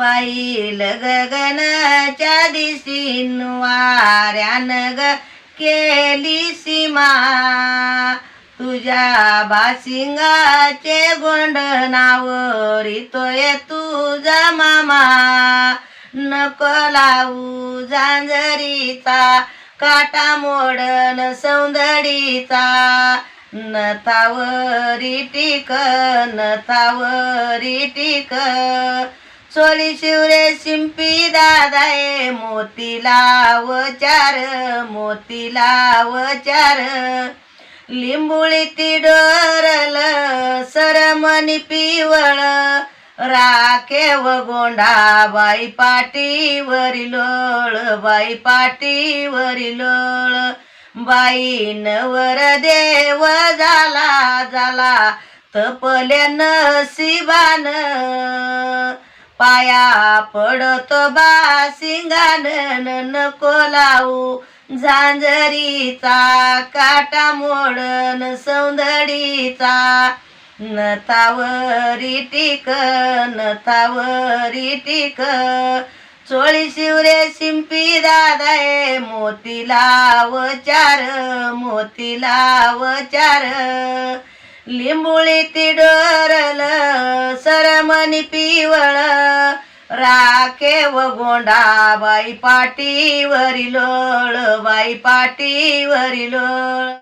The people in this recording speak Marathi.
बाईल गगनच्या दिशीन वाऱ्यान ग केली सीमा. तुझ्या बासिंगाचे गोंड नावरितोय तुझा मामा. नको लावू झांजरीचा काटा मोडन सौंदडीचा. नथावरी टिक नथावरी टिक. सोली शिवरे शिंपी दादाये मोतीला चार मोतीला वचार लिंबुळी ती डोरल सरमणी पिवळ राखेव गोंडा बाई पाटीवरी लोळ बाई पाटीवरी लोळ. बाई नवर देव झाला झाला तपल्या नसिबान पाया पडत बा सिंगान नको लावू. झांजरीचा काटा मोडन सौंदडीचा. नथावरी टिक नथावरी टिक. चोळी शिवरे शिंपी दादाये मोतीला वचार मोतीला वचार लिंबुळी ती डोरल सरमणी पिवळ राखे व गोंडा बाई पाटीवरील बाई पाटीवरील लोळ.